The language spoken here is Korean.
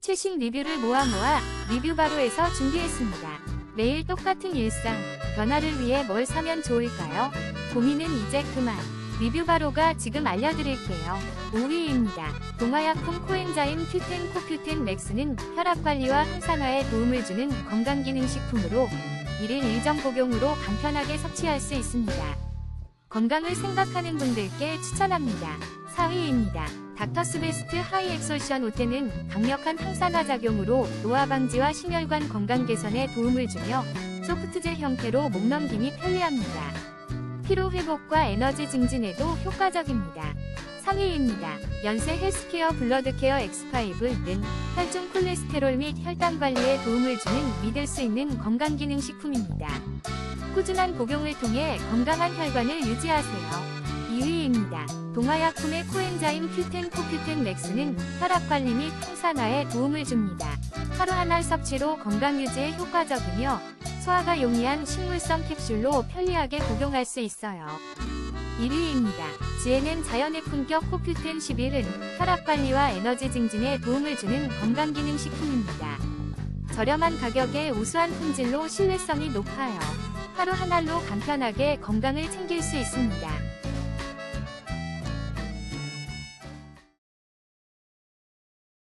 최신 리뷰를 모아 모아 리뷰바로에서 준비했습니다. 매일 똑같은 일상, 변화를 위해 뭘 사면 좋을까요? 고민은 이제 그만. 리뷰바로가 지금 알려드릴게요. 5위입니다. 동화약품 코엔자임 큐텐 코큐텐 맥스는 혈압관리와 항산화에 도움을 주는 건강기능식품으로 1일 1정 복용으로 간편하게 섭취할 수 있습니다. 건강을 생각하는 분들께 추천합니다. 4위입니다. 닥터스베스트 하이액솔션 오테는 강력한 항산화 작용으로 노화 방지와 심혈관 건강 개선에 도움을 주며 소프트젤 형태로 목 넘김이 편리합니다. 피로 회복과 에너지 증진에도 효과적입니다. 3위입니다. 연세 헬스케어 블러드케어 X5는 혈중 콜레스테롤 및 혈당 관리에 도움을 주는 믿을 수 있는 건강기능식품입니다. 꾸준한 복용을 통해 건강한 혈관을 유지하세요. 2위입니다. 동화약품의 코엔자임 큐텐 코큐텐 맥스는 혈압 관리 및 항산화에 도움을 줍니다. 하루 한 알 섭취로 건강 유지에 효과적이며 소화가 용이한 식물성 캡슐로 편리하게 복용할 수 있어요. 1위입니다. GNM 자연의 품격 코큐텐 11은 혈압 관리와 에너지 증진에 도움을 주는 건강기능식품입니다. 저렴한 가격에 우수한 품질로 신뢰성이 높아요. 하루 한 알로 간편하게 건강을 챙길 수 있습니다.